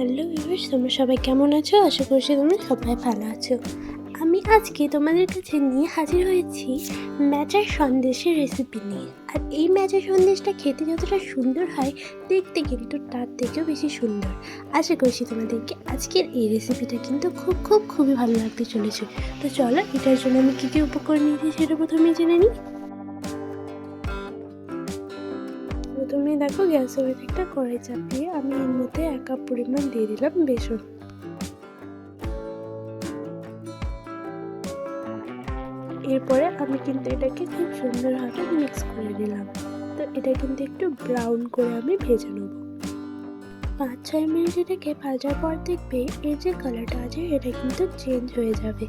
Hello viewers, তোমরা সবাই কেমন আছো? আশা করছি তোমরা সবাই ভালো আছো। আমি আজকে তোমাদের কাছে নিয়ে হাজির হয়েছি ম্যাচার সন্দেশের রেসিপি নিয়ে। আর এই ম্যাচার সন্দেশটা খেতে যতটা সুন্দর হয়, দেখতে কিন্তু তার থেকেও বেশি সুন্দর। আশা করছি তোমাদেরকে আজকের এই রেসিপিটা কিন্তু খুব খুব, খুবই ভালো লাগতে চলেছে। তো চলো, এটার জন্য আমি কী কী উপকরণ নিয়েছি সেটা প্রথমে জেনে নিই। প্রথমে দেখো গ্যাস ওভেন একটা কড়াই চাপিয়ে আমি এর মধ্যে এক কাপ পরিমাণ দিয়ে দিলাম বেসন। এরপরে আমি কিন্তু এটাকে খুব সুন্দরভাবে মিক্স করে দিলাম তো এটা কিন্তু একটু ব্রাউন করে আমি ভেজে নেব। পাঁচ ছয় মিনিট এটাকে ভাজার পর দেখবে এর যে কালারটা আছে, এটা কিন্তু চেঞ্জ হয়ে যাবে।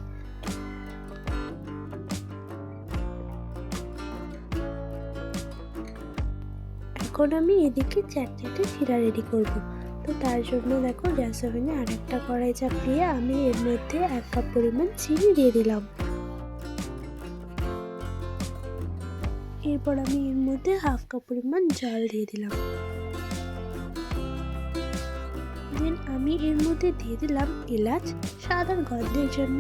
এখন আমি এদিকে চার চারটে শিরা রেডি করব। তো তার জন্য দেখো গ্যাস ওভেনে আরেকটা কড়াই চাপিয়ে আমি এর মধ্যে এক কাপ পরিমাণ চিনি দিয়ে দিলাম। এরপর আমি এর মধ্যে হাফ কাপ পরিমাণ জল দিয়ে দিলাম। দেন আমি এর মধ্যে দিয়ে দিলাম এলাচ সাদার গন্ধের জন্য।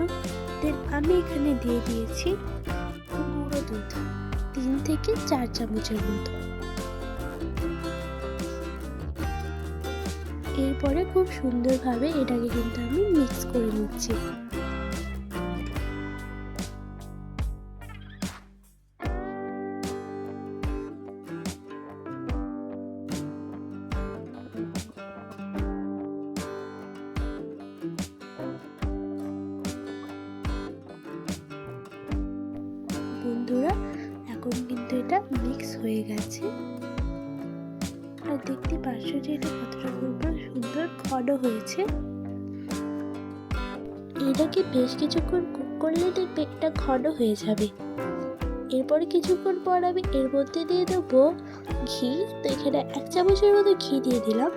দেন আমি এখানে দিয়ে দিয়েছি গুঁড়ো দুধ, তিন থেকে চার চামচের মতো। এরপরে খুব সুন্দরভাবে এটাকে কিন্তু আমি মিক্স করে নিচ্ছি। বন্ধুরা, এখন কিন্তু এটা মিক্স হয়ে গেছে। আর দেখতে পাচ্ছ যে এটা কতটা সুন্দর সুন্দর ঘন হয়েছে। এটাকে বেশ কিছুক্ষণ কুক করলে দেখবে এটা ঘন হয়ে যাবে। এরপরে কিছুক্ষণ পর আমি এর মধ্যে দিয়ে দেবো ঘি। তো এখানে এক চামচের মতো ঘি দিয়ে দিলাম।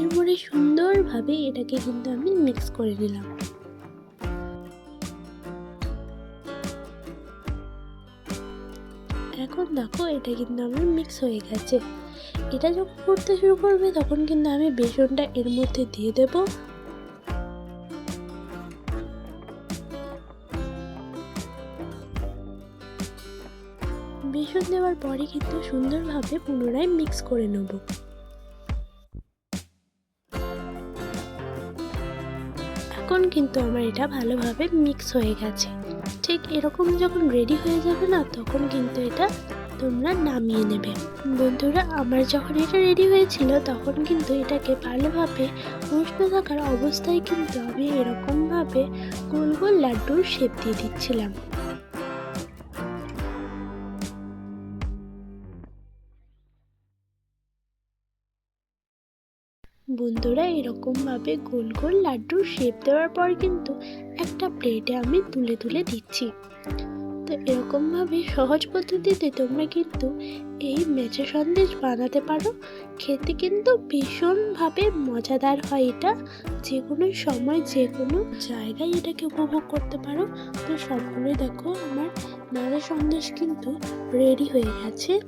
এরপরে সুন্দরভাবে এটাকে কিন্তু আমি মিক্স করে নিলাম। এখন দেখো এটা কিন্তু আমার মিক্স হয়ে গেছে। এটা যখন করতে শুরু করবে তখন কিন্তু আমি বেসনটা এর মধ্যে দিয়ে দেব। বেসন দেওয়ার পরে কিন্তু সুন্দরভাবে পুনরায় মিক্স করে নেব। এখন কিন্তু আমার এটা ভালোভাবে মিক্স হয়ে গেছে। ঠিক এরকম যখন রেডি হয়ে যাবে না, তখন কিন্তু এটা তোমরা নামিয়ে নেবে। বন্ধুরা, আমার যখন এটা রেডি হয়েছিল, তখন কিন্তু এটাকে ভালোভাবে উষ্ণ থাকার অবস্থায় কিন্তু আমি এরকমভাবে গোল গোল লাড্ডুর শেপ দিয়ে দিচ্ছিলাম। বন্ধুরা এরকমভাবে গোল গোল লাড্ডুর শেপ দেওয়ার পর কিন্তু একটা প্লেটে আমি তুলে তুলে দিচ্ছি। তো এরকমভাবে সহজ পদ্ধতিতে তোমরা কিন্তু এই মেচে সন্দেশ বানাতে পারো। খেতে কিন্তু ভীষণভাবে মজাদার হয় এটা। যে কোনো সময় যে কোনো জায়গায় এটাকে উপভোগ করতে পারো। তো সবগুলোই দেখো, আমার নাড়া সন্দেশ কিন্তু রেডি হয়ে গেছে।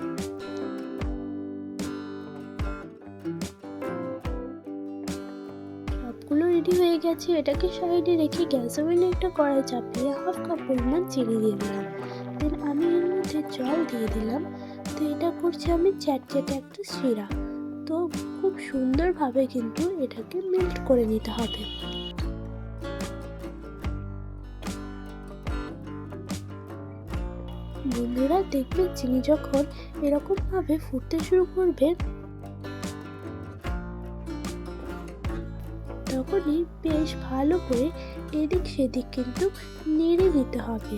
রেডি হয়ে গেছে, এটাকে সাইডে রেখে গ্যাস ওভেনে একটা কড়াই চাপিয়ে হাফ কাপ পরিমাণ চিনি দিয়ে দিলাম। দেন আমি এর মধ্যে জল দিয়ে দিলাম। তো এটা করছি আমি চ্যাটচ্যাটে একটা শিরা। তো খুব সুন্দরভাবে কিন্তু এটাকে মেল্ট করে নিতে হবে। বন্ধুরা দেখবে চিনি যখন এরকমভাবে ফুটতে শুরু করবে তখনই বেশ ভালো করে এদিক সেদিক কিন্তু নেড়ে দিতে হবে।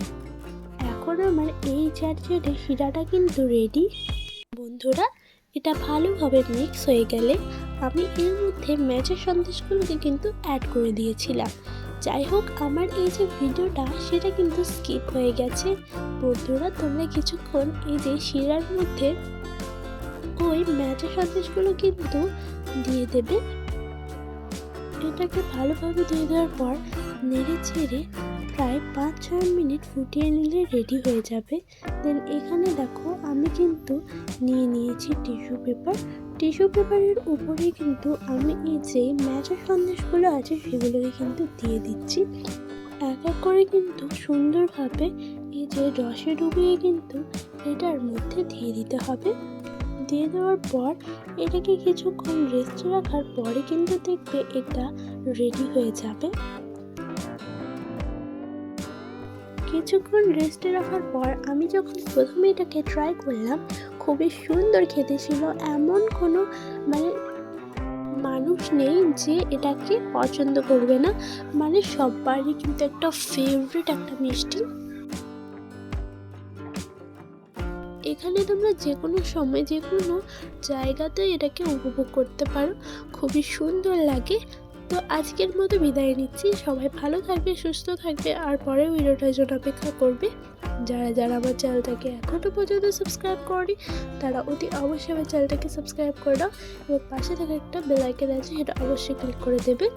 এখন আমার এই চারচেটে শিরাটা কিন্তু রেডি বন্ধুরা, এটা ভালোভাবে মিক্স হয়ে গেলে আমি এর মধ্যে ম্যাচের সন্দেশগুলোকে কিন্তু অ্যাড করে দিয়েছিলাম। যাই হোক, আমার এই যে ভিডিওটা, সেটা কিন্তু স্কিপ হয়ে গেছে। বন্ধুরা, তোমরা কিছুক্ষণ এই যে শিরার মধ্যে ওই ম্যাচের সন্দেশগুলো কিন্তু দিয়ে দেবে। এটাকে ভালোভাবে দিয়ে দেওয়ার পর নেড়ে চেড়ে প্রায় পাঁচ ছয় মিনিট ফুটিয়ে নিলে রেডি হয়ে যাবে। দেন এখানে দেখো আমি কিন্তু নিয়ে নিয়েছি টিস্যু পেপার টিস্যু পেপারের উপরে কিন্তু আমি এই যে ম্যাচের সন্দেশগুলো আছে সেগুলোকে কিন্তু দিয়ে দিচ্ছি। এক এক করে কিন্তু সুন্দরভাবে এই যে রসে ডুবিয়ে কিন্তু এটার মধ্যে দিয়ে দিতে হবে। দিয়ে দেওয়ার পর এটাকে কিছুক্ষণ রেস্টে রাখার পরে কিন্তু দেখবে এটা রেডি হয়ে যাবে। কিছুক্ষণ রেস্টে রাখার পর আমি যখন প্রথমে এটাকে ট্রাই করলাম, খুবই সুন্দর খেতে ছিল। এমন কোনো মানে মানুষ নেই যে এটাকে পছন্দ করবে না। মানে সবারই কিন্তু একটা ফেভারিট একটা মিষ্টি। এখানে তোমরা যে কোনো সময় যে কোনো জায়গাতে এটাকে উপভোগ করতে পারো। খুবই সুন্দর লাগে। তো আজকের মতো বিদায় নিচ্ছি। সবাই ভালো থাকবে, সুস্থ থাকবে। আর পরের ভিডিওটার জন্য অপেক্ষা করবে। যারা যারা আমার চ্যানেলটাকে এখনও পর্যন্ত সাবস্ক্রাইব করেনি, তারা অতি অবশ্যই আমার চ্যানেলটাকে সাবস্ক্রাইব করে দাও। এবং পাশে থাকা একটা বেলাইকেন আছে, সেটা অবশ্যই ক্লিক করে দেবে।